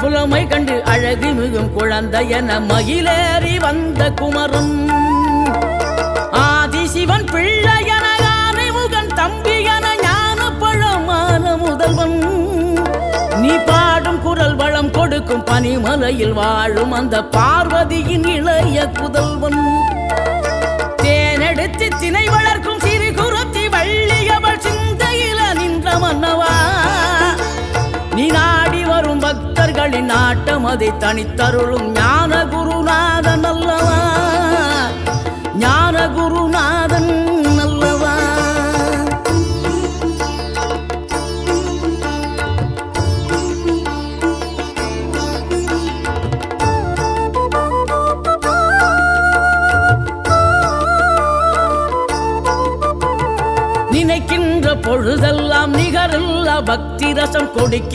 புலமை கண்டு அழகு மிகும் குழந்தை என மகிழேறி வந்த குமரன். ஆதிசிவன் பிள்ளையன முகன் தம்பியன ஞான பழமான முதல்வன். நீ பாடும் குரல் வளம் கொடுக்கும் பனிமலையில் வாழும் அந்த பார்வதியின் இளைய புதல்வன். தேனெடுத்து திணை வளர்க்கும் சிறு குருத்தி வள்ளியவள் சிந்தையில நின்ற மன்னவா. நீ பக்தர்களின் நாட்டம் அதை தனித்தருளும் ஞான குருநாதன் அல்லவா? ஞான குருநாதன் அல்லவா? நினைக்கின்ற பொழுதெல்லாம் நிகரில்லா பக்தி ரசம் கொடுக்க